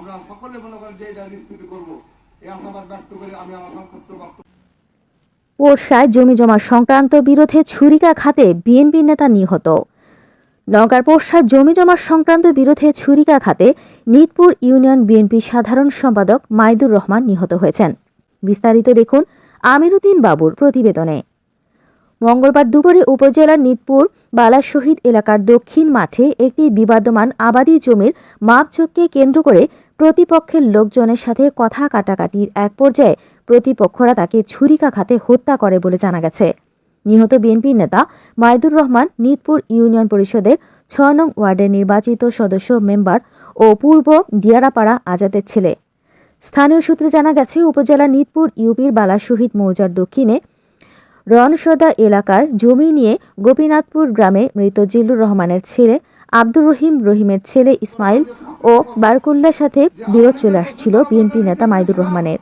আমরা সকলে মনে করেন যে এটা নিষ্পত্তি করব। এই আশাবাদ ব্যক্ত করে আমি আমার সংক্ষিপ্ত বক্তব্য পোরশায় জমি জমা সংক্রান্ত বিরোধে ছুরিকাঘাতে বিএনপি নেতা নিহত। নওগাঁর জমি জমা সংক্রান্ত বিরোধে ছুরিকাঘাতে নিতপুর ইউনিয়ন বিএনপি সাধারণ সম্পাদক মাইদুর রহমান নিহত হয়েছেন। বিস্তারিত দেখুন আমিরুদ্দিন বাবুর প্রতিবেদনে। মঙ্গলবার দুপুরে উপজেলার নিতপুর বালা শহীদ এলাকার দক্ষিণ মাঠে একটি বিবাদমান আবাদি জমির মাপচোককে কেন্দ্র করে প্রতিপক্ষের লোকজনের সাথে কথা কাটাকাটির এক পর্যায়ে প্রতিপক্ষরা তাকে ছুরিকাঘাতে হত্যা করে বলে জানা গেছে। নিহত বিএনপির নেতা মাইদুর রহমান নিতপুর ইউনিয়ন পরিষদের ছ নং ওয়ার্ডের নির্বাচিত সদস্য মেম্বার ও পূর্ব দিয়ারাপাড়া আজাদের ছেলে। স্থানীয় সূত্রে জানা গেছে, উপজেলা নিতপুর ইউপির বালা শহীদ মৌজার দক্ষিণে রনসদা এলাকার জমি নিয়ে গোপীনাথপুর গ্রামে মৃত জিল্লুর রহমানের ছেলে আব্দুর রহিম, রহিমের ছেলে ইসমাইল ও বারকুল্লার সাথে বিরোধ চলে আসছিল বিএনপি নেতা মাইদুর রহমানের।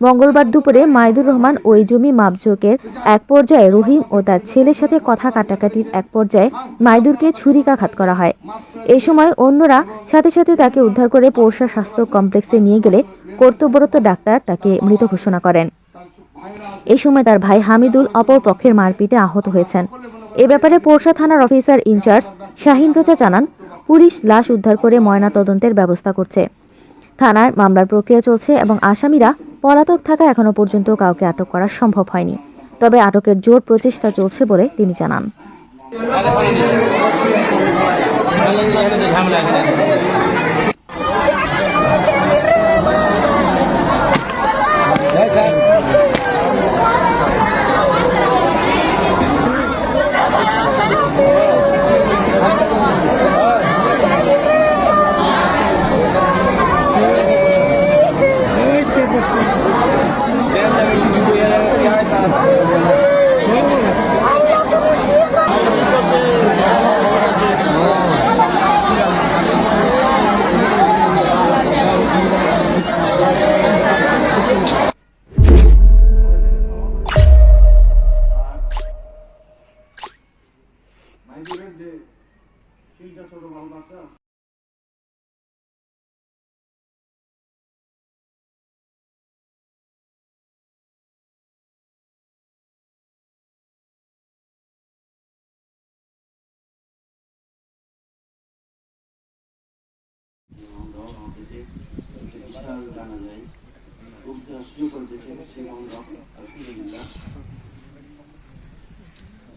মঙ্গলবার দুপুরে মাইদুর রহমান ওই জমি মাপজোকের এক পর্যায়ে রহিম ও তার ছেলের সাথে কথা কাটাকাটির এক পর্যায়ে মাইদুরকে ছুরিকাঘাত করা হয়। এই সময় অন্যরা সাথে সাথে তাকে উদ্ধার করে পৌষা স্বাস্থ্য কমপ্লেক্সে নিয়ে গেলে কর্তব্যরত ডাক্তার তাকে মৃত ঘোষণা করেন। এই সময় তার ভাই হামিদুল অপর পক্ষের মারপিটে আহত হয়েছেন। এ ব্যাপারে পোরশা থানার অফিসার ইনচার্জ শাহিন রোজা জানান, পুলিশ লাশ উদ্ধার করে ময়না তদন্তের ব্যবস্থা করছে। থানার মামলার প্রক্রিয়া চলছে এবং আসামিরা পলাতক থাকা এখনও পর্যন্ত কাউকে আটক করা সম্ভব হয়নি। তবে আটকের জোর প্রচেষ্টা চলছে বলে তিনি জানান। মাইদুরের যে তিনটা ছোট বাল বাচ্চা আছে। বিশাল জানা যায় উপজেলা সুযোগ করে সেই আমরা আলহামদুলিল্লাহ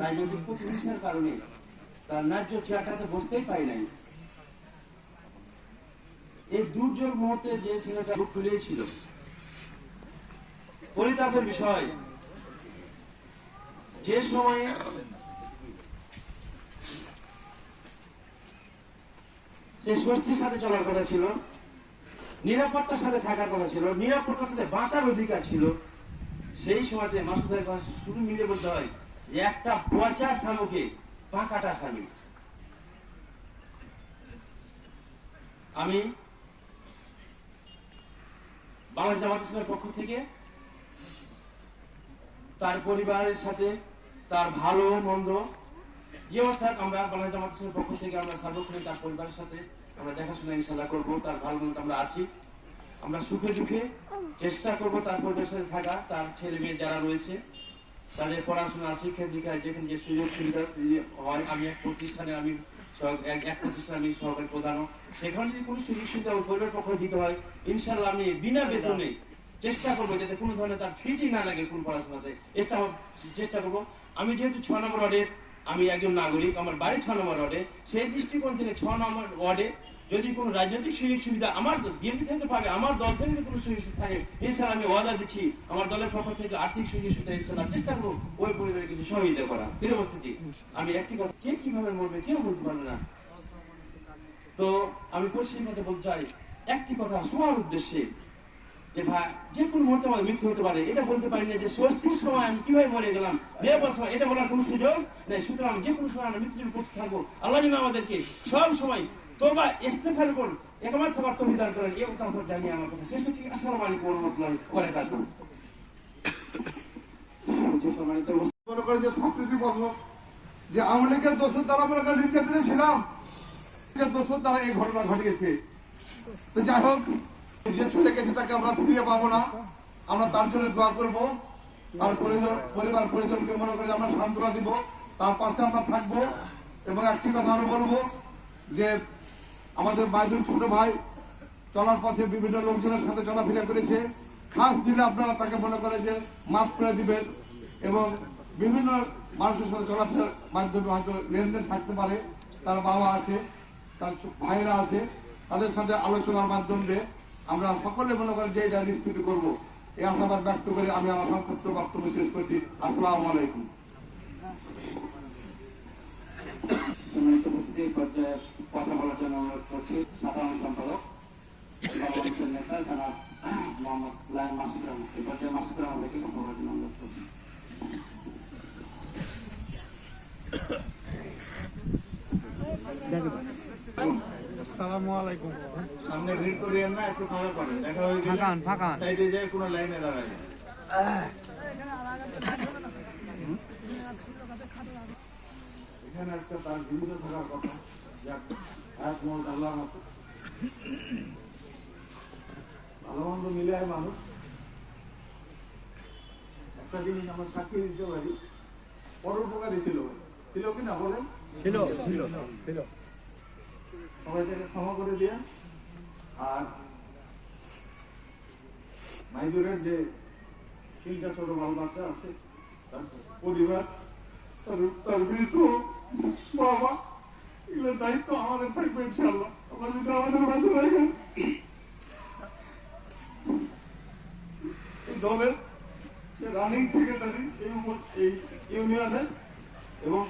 রাজনৈতিক প্রতিহিংসার কারণে তার ন্যায্য চেয়ারটাতে বসতেই পাই নাই। এই দুর্যোগ মুহূর্তে যে ছেলেটা বুক ফুলিয়েছিল, পরিতাপের বিষয়, যে সময়ে যে স্বস্তির সাথে চলার কথা ছিল, নিরাপত্তার সাথে থাকার কথা ছিল, নিরাপত্তার সাথে বাঁচার অধিকার ছিল, সেই সময়তে মাসুদের কথা শুরু মিলে বলতে হয় একটা পচা স্বামীকে পাকাটা স্বামী আমি বাংলাদেশ জামাত ইসলামের পক্ষ থেকে তার পরিবারের সাথে তার ভালো, মন্দ, যে অবস্থায় আমরা বাংলাদেশ জামাত ইসলামের পক্ষ থেকে আমরা সার্বক্ষণিক তার পরিবারের সাথে আমরা দেখাশোনা ইনশাল্লাহ করব, তার ভালো মন্দ আমরা আছি। আমরা সুখে দুঃখে চেষ্টা করব তার পরিবারের সাথে থাকা, তার ছেলে মেয়ে যারা রয়েছে তাদের পড়াশোনা শিক্ষা দীক্ষায় যেখানে যে সুযোগ সুবিধা হয়, আমি এক প্রতিষ্ঠানে, আমি এক প্রতিষ্ঠানে আমি প্রধানও, সেখানে যদি কোনো সুযোগ সুবিধা পরিবার পক্ষ দিতে হয় ইনশাল্লাহ আমি বিনা বেতনে চেষ্টা করব যাতে কোনো ধরনের তার ফিটি না লাগে কোন পড়াশোনাতে। চেষ্টা চেষ্টা করব। আমি যেহেতু ছ নম্বর ওয়ার্ডে আমি একজন নাগরিক, আমার বাড়ি ছ নম্বর ওয়ার্ডে, সেই দৃষ্টিকোণ থেকে ছ নম্বর ওয়ার্ডে যদি কোনো রাজনৈতিক সুযোগ সুবিধা আমার বিএনপি থেকে পাবে, আমার দল থেকে যদি কোনো সুযোগ সুবিধা থাকে ইনশাল্লাহ আমি ওয়াদা দিচ্ছি, আমার দলের পক্ষ থেকে আর্থিক সুযোগ সুবিধা ইনশাল্লাহ চেষ্টা করব ওই পরিবারের কিছু সহযোগিতা করা। ফিরে উপস্থিতি। আমি একটি কথা, কে কীভাবে মরবে, কেউ বলতে পারবে না। তো আমি পরিষ্কার কথা বলতে চাই, একটি কথা সবার উদ্দেশ্যে, যে ভাই, যে কোনো মুহূর্তে আমার মৃত্যু হতে পারে, এটা বলতে পারি না যে স্বস্তির সময় আমি কীভাবে মরে গেলাম, নিরাপদ সময়, এটা বলার কোনো সুযোগ নেই। সুতরাং যে কোনো সময় আমরা মৃত্যুর প্রস্তুত থাকব। আল্লাহ আমাদেরকে সব সময় তোবা ইস্তেফার করুন একমাত্র তো বিধান করেন এই উত্তর জানিয়ে আমার কথা। শেষ করছি, আসসালামু আলাইকুম রাহমাতুল্লাহি ওয়া বারাকাতুহু মনে করে যে সংস্কৃতি বলব, যে আওয়ামী লীগের দোষের দ্বারা মনে করে নির্যাতনে ছিলাম দোষের দ্বারা এই ঘটনা ঘটিয়েছে। তো যাই হোক, যে চলে গেছে তাকে আমরা ফিরিয়ে পাবো না। আমরা তার জন্য দোয়া করব। তার পরিজন পরিবার পরিজনকে মনে করে আমরা সান্ত্বনা দিব। তার পাশে আমরা থাকব। এবং একটি কথা আরও বলব, যে আমাদের বাইদুর ছোট ভাই চলার পথে বিভিন্ন লোকজনের সাথে চলাফেরা করেছে। খাস দিলে আপনারা তাকে মনে করে যে মাফ করে দিবেন এবং বিভিন্ন মানুষের সাথে চলাফেরার মাধ্যমে হয়তো লেনদেন থাকতে পারে। তার বাবা আছে, তার ভাইরা আছে, তাদের সাথে আলোচনার মাধ্যম দিয়ে আমরা সকলে মনে করি যে এটা নিষ্কৃত করব। এই আশাবাদ ব্যক্ত করে আমি আমার সংক্ষিপ্ত বক্তব্য শেষ করছি। আসসালামু আলাইকুম। উপস্থিতি পর্যায়ে কথা বলার জন্য অনুরোধ করছি সাধারণ সম্পাদক বাংলাদেশের নেতা জনাব মোহাম্মদ লায়ন মাসুদ রহমান এই পর্যায়ে মাসুদ রহমানকে কথা বলার জন্য অনুরোধ করছি আসসালামু আলাইকুম সামনে ভিড় করিয়েন না একটু ফাঁকা করেন। দেখা হয়ে গেলে। সাইডে যায় কোনো লাইনে দাঁড়ায়। এখানে আজকে তার জীবিত থাকার কথা। যাক এক মন মতো। ভালো মন্দ মিলে মানুষ। একটা জিনিস আমরা সাক্ষী দিতে পারি। পরোপকারী ছিল। ছিল কি না? বলেন। ছিল ছিল ছিল। সবাইকে ক্ষমা করে দিয়ে। আর মাইদুরের যে তিনটা ছোট বাল বাচ্চা আছে তার পরিবার তার তার মৃত বাবা এগুলোর দায়িত্ব আমাদের থাকবে ইনশাল্লাহ আমরা যদি আমাদের বাচ্চা রাখেন এই দলের সে রানিং সেক্রেটারি এই এই ইউনিয়নের এবং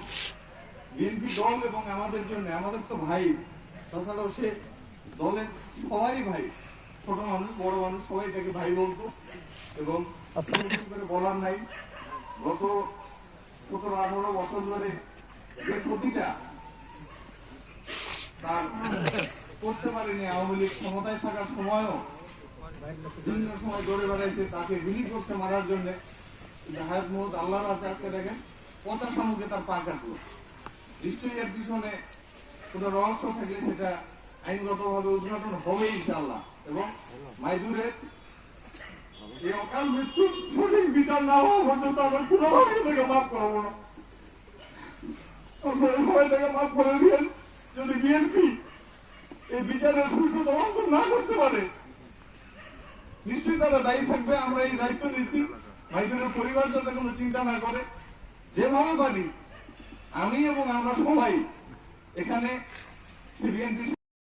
বিএনপি দল এবং আমাদের জন্য আমাদের তো ভাই। তাছাড়াও সে দলের সবারই ভাই। ছোট মানুষ বড় মানুষ সবাই তাকে ভাই বলতো। এবং করে বলার নাই। গত সতেরো আঠারো বছর ধরে করতে পারেনি, আওয়ামী লীগ ক্ষমতায় থাকার সময়ও বিভিন্ন সময় দৌড়ে বেড়াইছে, তাকে গুলি করছে মারার জন্য। হায়াত মোহাম্মদ আল্লাহ আজকে দেখেন, পচা শামুকে তার পা কাটলো। নিশ্চয়ই এর পিছনে কোনো রহস্য থাকলে সেটা আইনগতভাবে উদ্ঘাটন হবে ইনশাআল্লাহ। এবং মাইদুরের অকাল মৃত্যুর সঠিক বিচার না হওয়া পর্যন্ত আমরা কোনোভাবে তাকে মাফ করাবো না। মাফ করে দিয়েন যদি বিএনপি এই বিচারের সুষ্ঠু তদন্ত না করতে পারে নিশ্চয়ই তারা দায়ী থাকবে আমরা এই দায়িত্ব নিচ্ছি ভাইদের পরিবার যাতে কোনো চিন্তা না করে যেভাবে পারি আমি এবং আমরা সবাই এখানে সে বিএনপি